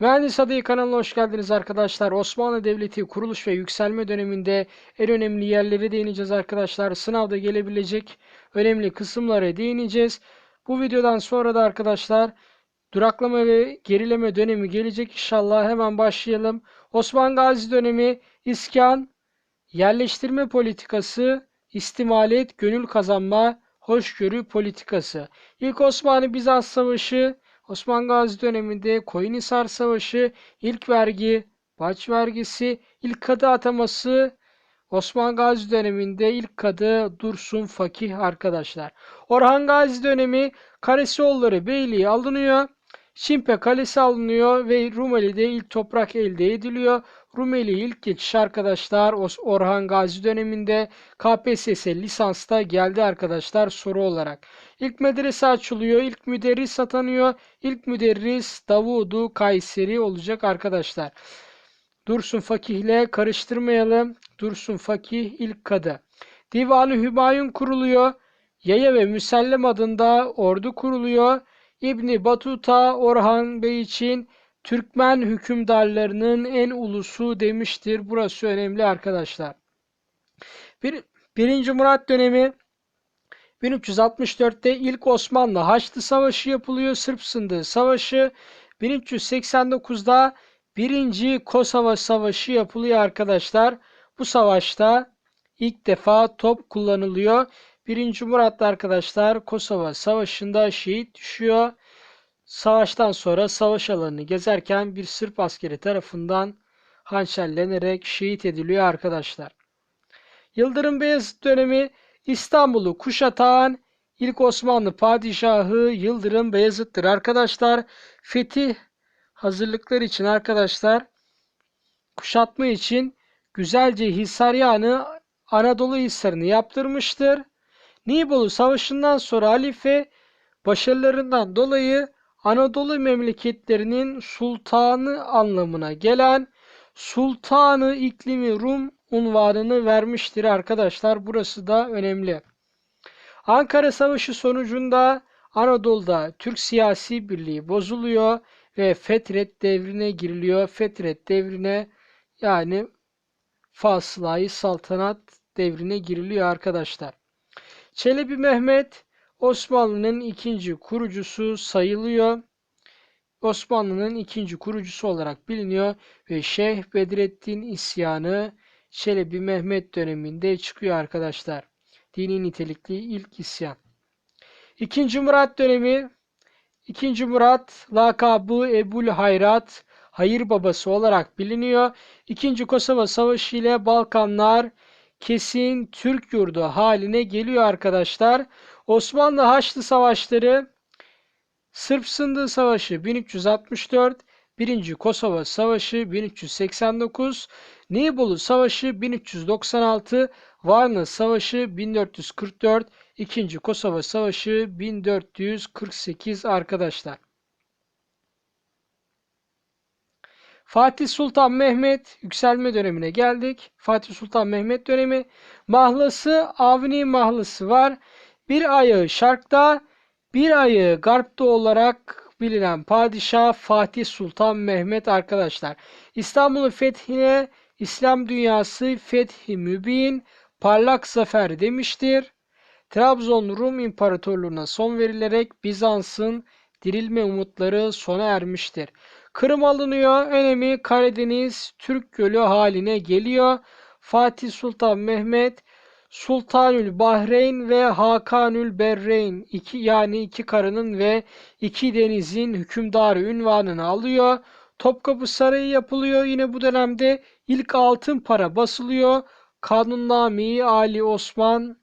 Mühendis Adayı kanalına hoş geldiniz arkadaşlar. Osmanlı Devleti kuruluş ve yükselme döneminde en önemli yerlere değineceğiz arkadaşlar. Sınavda gelebilecek önemli kısımlara değineceğiz. Bu videodan sonra da arkadaşlar duraklama ve gerileme dönemi gelecek inşallah. Hemen başlayalım. Osman Gazi dönemi iskan, yerleştirme politikası, istimalet, gönül kazanma, hoşgörü politikası. İlk Osmanlı-Bizans Savaşı Osman Gazi döneminde Koyunhisar Savaşı, ilk vergi, baç vergisi, ilk kadı ataması, Osman Gazi döneminde ilk kadı Dursun Fakih arkadaşlar. Orhan Gazi dönemi Karesioğulları Beyliği alınıyor. Şimpe Kalesi alınıyor ve Rumeli'de ilk toprak elde ediliyor. Rumeli ilk geçiş arkadaşlar Orhan Gazi döneminde KPSS lisansta geldi arkadaşlar soru olarak. İlk medrese açılıyor. ilk müderris atanıyor. İlk müderris Davudu Kayseri olacak arkadaşlar. Dursun Fakih ile karıştırmayalım. Dursun Fakih ilk kadı. Divanı Hümayun kuruluyor. Yaya ve Müsellem adında ordu kuruluyor. İbni Batuta Orhan Bey için Türkmen hükümdarlarının en ulusu demiştir. Burası önemli arkadaşlar. Bir, birinci Murat dönemi 1364'te ilk Osmanlı Haçlı Savaşı yapılıyor. Sırp Sındığı Savaşı. 1389'da birinci Kosova Savaşı yapılıyor arkadaşlar. Bu savaşta ilk defa top kullanılıyor. Birinci Murat arkadaşlar Kosova Savaşı'nda şehit düşüyor. Savaştan sonra savaş alanını gezerken bir Sırp askeri tarafından hançerlenerek şehit ediliyor arkadaşlar. Yıldırım Beyazıt dönemi İstanbul'u kuşatan ilk Osmanlı padişahı Yıldırım Beyazıt'tır arkadaşlar. Fetih hazırlıklar için arkadaşlar kuşatma için güzelce Hisaryan'ı Anadolu Hisarı'nı yaptırmıştır. Nibolu Savaşı'ndan sonra halife başarılarından dolayı Anadolu memleketlerinin sultanı anlamına gelen Sultanı iklimi Rum unvanını vermiştir arkadaşlar. Burası da önemli. Ankara Savaşı sonucunda Anadolu'da Türk siyasi birliği bozuluyor ve Fetret devrine giriliyor. Fetret devrine yani Fasılayı Saltanat devrine giriliyor arkadaşlar. Çelebi Mehmet Osmanlı'nın ikinci kurucusu sayılıyor. Osmanlı'nın ikinci kurucusu olarak biliniyor ve Şeyh Bedrettin isyanı Çelebi Mehmet döneminde çıkıyor arkadaşlar. Dini nitelikli ilk isyan. İkinci Murat dönemi İkinci Murat lakabı Ebul Hayrat hayır babası olarak biliniyor. İkinci Kosova Savaşı ile Balkanlar kesin Türk yurdu haline geliyor arkadaşlar. Osmanlı Haçlı Savaşları Sırp Sındığı Savaşı 1364, 1. Kosova Savaşı 1389, Nibolu Savaşı 1396, Varna Savaşı 1444, 2. Kosova Savaşı 1448 arkadaşlar. Fatih Sultan Mehmet yükselme dönemine geldik. Fatih Sultan Mehmet dönemi mahlası Avni mahlası var. Bir ayağı şarkta, bir ayağı garpta olarak bilinen padişah Fatih Sultan Mehmet arkadaşlar. İstanbul'un fethine İslam dünyası fethi mübin, parlak zafer demiştir. Trabzon Rum İmparatorluğu'na son verilerek Bizans'ın dirilme umutları sona ermiştir. Kırım alınıyor. Önemi Karadeniz Türk Gölü haline geliyor. Fatih Sultan Mehmet Sultanül Bahreyn ve Hakanül Berreyn iki yani iki karının ve iki denizin hükümdarı ünvanını alıyor. Topkapı Sarayı yapılıyor. Yine bu dönemde ilk altın para basılıyor. Kanunname Ali Osman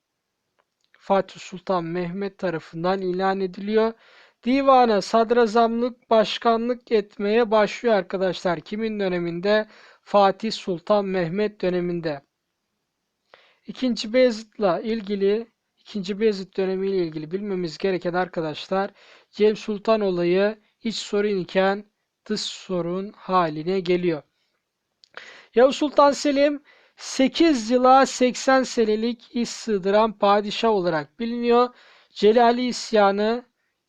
Fatih Sultan Mehmet tarafından ilan ediliyor. Divana sadrazamlık başkanlık etmeye başlıyor arkadaşlar. Kimin döneminde? Fatih Sultan Mehmet döneminde. İkinci Beyazıt'la ilgili İkinci Beyazıt dönemiyle ilgili bilmemiz gereken arkadaşlar Cem Sultan olayı iç sorun iken dış sorun haline geliyor. Yavuz Sultan Selim 8 yıla 80 senelik iş sığdıran padişah olarak biliniyor. Celali isyanı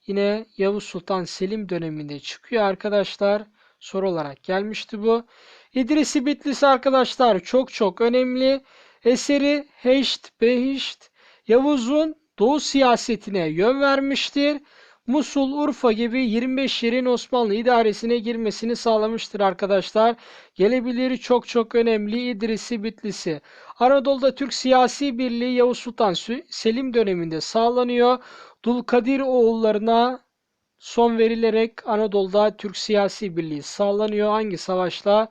yine Yavuz Sultan Selim döneminde çıkıyor arkadaşlar. soru olarak gelmişti bu. İdrisi Bitlisi arkadaşlar çok çok önemli. Eseri Heşt Behişt Yavuz'un Doğu siyasetine yön vermiştir. Musul, Urfa gibi 25 yerin Osmanlı idaresine girmesini sağlamıştır arkadaşlar. Gelebilir çok çok önemli İdrisi Bitlisi. Anadolu'da Türk siyasi birliği Yavuz Sultan Selim döneminde sağlanıyor. Dulkadir oğullarına son verilerek Anadolu'da Türk siyasi birliği sağlanıyor. Hangi savaşla?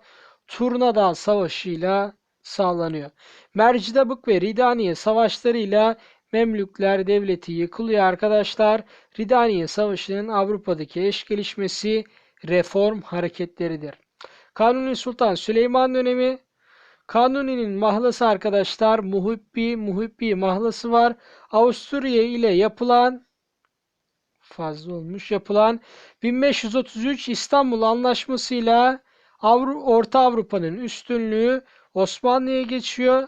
Turnadağ Savaşı'yla sağlanıyor. Mercidabık ve Ridaniye savaşlarıyla Memlükler devleti yıkılıyor arkadaşlar. Ridaniye Savaşı'nın Avrupa'daki eş gelişmesi reform hareketleridir. Kanuni Sultan Süleyman dönemi Kanuni'nin mahlası arkadaşlar Muhibbi Muhibbi mahlası var. Avusturya ile yapılan fazla olmuş yapılan 1533 İstanbul Anlaşması'yla Avru Orta Avrupa'nın üstünlüğü Osmanlı'ya geçiyor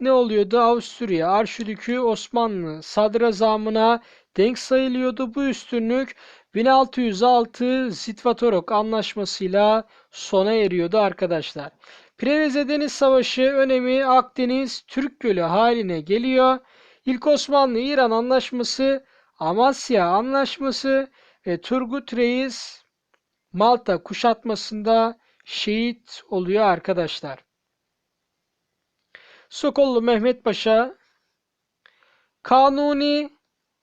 ne oluyordu? Avusturya Arşidükü Osmanlı sadrazamına denk sayılıyordu. Bu üstünlük 1606 Zitvatorok anlaşmasıyla sona eriyordu arkadaşlar. Preveze Deniz Savaşı önemi Akdeniz Türk Gölü haline geliyor. İlk Osmanlı-İran anlaşması, Amasya anlaşması ve Turgut Reis Malta kuşatmasında şehit oluyor arkadaşlar. Sokollu Mehmet Paşa Kanuni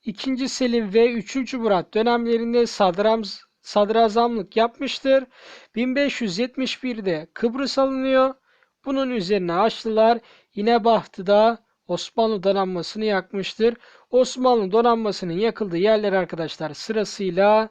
2. Selim ve 3. Murat dönemlerinde sadram, sadrazamlık yapmıştır. 1571'de Kıbrıs alınıyor. Bunun üzerine Haçlılar İnebahtı'da Osmanlı donanmasını yakmıştır. Osmanlı donanmasının yakıldığı yerler arkadaşlar sırasıyla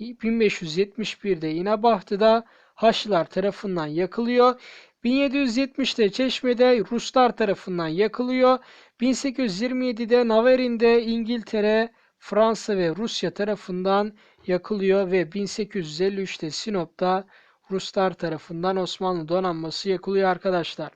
1571'de İnebahtı'da Haçlılar tarafından yakılıyor. 1770'te Çeşme'de Ruslar tarafından yakılıyor. 1827'de Naverin'de İngiltere, Fransa ve Rusya tarafından yakılıyor ve 1853'te Sinop'ta Ruslar tarafından Osmanlı donanması yakılıyor arkadaşlar.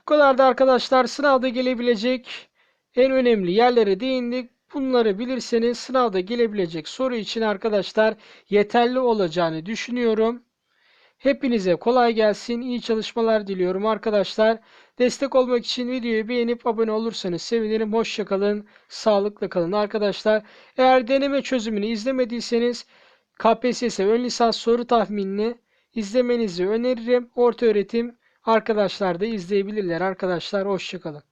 Bu kadar da arkadaşlar sınavda gelebilecek en önemli yerlere değindik. Bunları bilirseniz sınavda gelebilecek soru için arkadaşlar yeterli olacağını düşünüyorum. Hepinize kolay gelsin. İyi çalışmalar diliyorum arkadaşlar. Destek olmak için videoyu beğenip abone olursanız sevinirim. Hoşçakalın. Sağlıkla kalın arkadaşlar. Eğer deneme çözümünü izlemediyseniz KPSS ön lisans soru tahminini izlemenizi öneririm. Orta öğretim arkadaşlar da izleyebilirler arkadaşlar. Hoşçakalın.